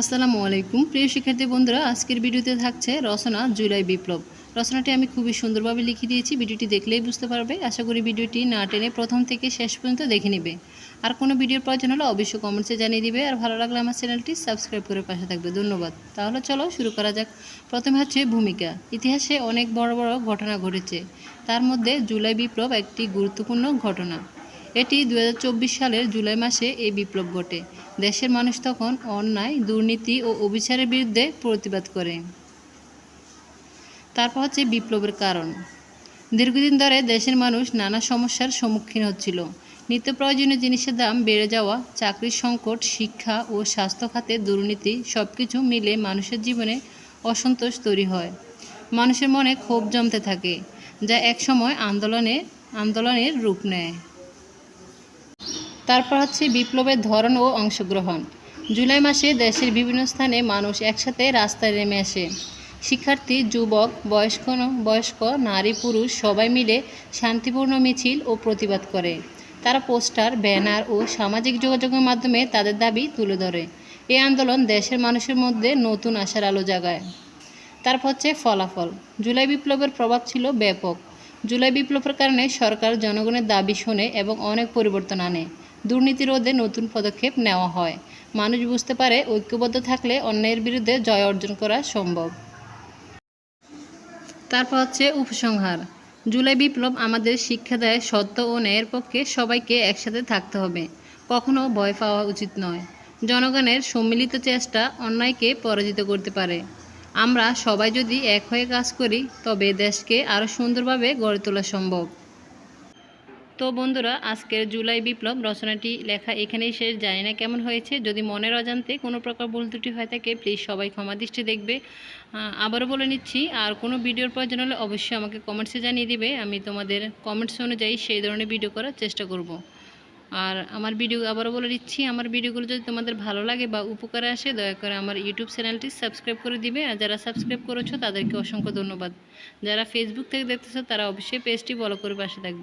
আসসালামু আলাইকুম। প্রিয় শিক্ষার্থী বন্ধুরা, আজকের ভিডিওতে থাকছে রচনা জুলাই বিপ্লব। রচনাটি আমি খুবই সুন্দরভাবে লিখে দিয়েছি, ভিডিওটি দেখলেই বুঝতে পারবে। আশা করি ভিডিওটি না টেনে প্রথম থেকে শেষ পর্যন্ত দেখে নেবে। আর কোনো ভিডিওর প্রয়োজন হলে অবশ্যই কমেন্টসে জানিয়ে দিবে। আর ভালো লাগলে আমার চ্যানেলটি সাবস্ক্রাইব করে পাশে থাকবে। ধন্যবাদ। তাহলে চলো শুরু করা যাক। প্রথমে হচ্ছে ভূমিকা। ইতিহাসে অনেক বড় বড় ঘটনা ঘটেছে। তার মধ্যে জুলাই বিপ্লব একটি গুরুত্বপূর্ণ ঘটনা। এটি দু হাজার চব্বিশ সালের জুলাই মাসে এই বিপ্লব ঘটে। দেশের মানুষ তখন অন্যায়, দুর্নীতি ও অবিচারের বিরুদ্ধে প্রতিবাদ করে। তারপর হচ্ছে বিপ্লবের কারণ। দীর্ঘদিন ধরে দেশের মানুষ নানা সমস্যার সম্মুখীন হচ্ছিল। নিত্য প্রয়োজনীয় জিনিসের দাম বেড়ে যাওয়া, চাকরির সংকট, শিক্ষা ও স্বাস্থ্য খাতে দুর্নীতি সব কিছু মিলে মানুষের জীবনে অসন্তোষ তৈরি হয়। মানুষের মনে ক্ষোভ জমতে থাকে, যা একসময় আন্দোলনে, আন্দোলনের রূপ নেয়। তারপর হচ্ছে বিপ্লবের ধরন ও অংশগ্রহণ। জুলাই মাসে দেশের বিভিন্ন স্থানে মানুষ একসাথে রাস্তায় নেমে আসে। শিক্ষার্থী, যুবক, বয়স্ক বয়স্ক, নারী, পুরুষ সবাই মিলে শান্তিপূর্ণ মিছিল ও প্রতিবাদ করে। তারা পোস্টার, ব্যানার ও সামাজিক যোগাযোগের মাধ্যমে তাদের দাবি তুলে ধরে। এই আন্দোলন দেশের মানুষের মধ্যে নতুন আশার আলো জাগায়। তারপর হচ্ছে ফলাফল। জুলাই বিপ্লবের প্রভাব ছিল ব্যাপক। জুলাই বিপ্লবের কারণে সরকার জনগণের দাবি শোনে এবং অনেক পরিবর্তন আনে। দুর্নীতি রোধে নতুন পদক্ষেপ নেওয়া হয়। মানুষ বুঝতে পারে ঐক্যবদ্ধ থাকলে অন্যায়ের বিরুদ্ধে জয় অর্জন করা সম্ভব। তারপর হচ্ছে উপসংহার। জুলাই বিপ্লব আমাদের শিক্ষা দেয় সত্য ও ন্যায়ের পক্ষে সবাইকে একসাথে থাকতে হবে। কখনো ভয় পাওয়া উচিত নয়। জনগণের সম্মিলিত চেষ্টা অন্যায়কে পরাজিত করতে পারে। আমরা সবাই যদি এক হয়ে কাজ করি, তবে দেশকে আরও সুন্দরভাবে গড়ে তোলা সম্ভব। তো বন্ধুরা, আজকের জুলাই বিপ্লব রচনাটি, লেখা এখানেই শেষ। জানি না কেমন হয়েছে, যদি মনের অজান্তে কোনো প্রকার ভুল ত্রুটি হয়ে থাকে প্লিজ সবাই ক্ষমা দৃষ্টি দেখবে। আবারও বলে নিচ্ছি, আর কোনো ভিডিওর প্রয়োজন হলে অবশ্যই আমাকে কমেন্টসে জানিয়ে দিবে। আমি তোমাদের কমেন্টস অনুযায়ী সেই ধরনের ভিডিও করার চেষ্টা করব। আর আমার ভিডিও আবারও বলে দিচ্ছি আমার ভিডিওগুলো যদি তোমাদের ভালো লাগে বা উপকারে আসে, দয়া করে আমার ইউটিউব চ্যানেলটি সাবস্ক্রাইব করে দিবে। আর যারা সাবস্ক্রাইব করেছ, তাদেরকে অসংখ্য ধন্যবাদ। যারা ফেসবুক থেকে দেখতেছো, তারা অবশ্যই পেজটি ফলো করে পাশে থাকবে।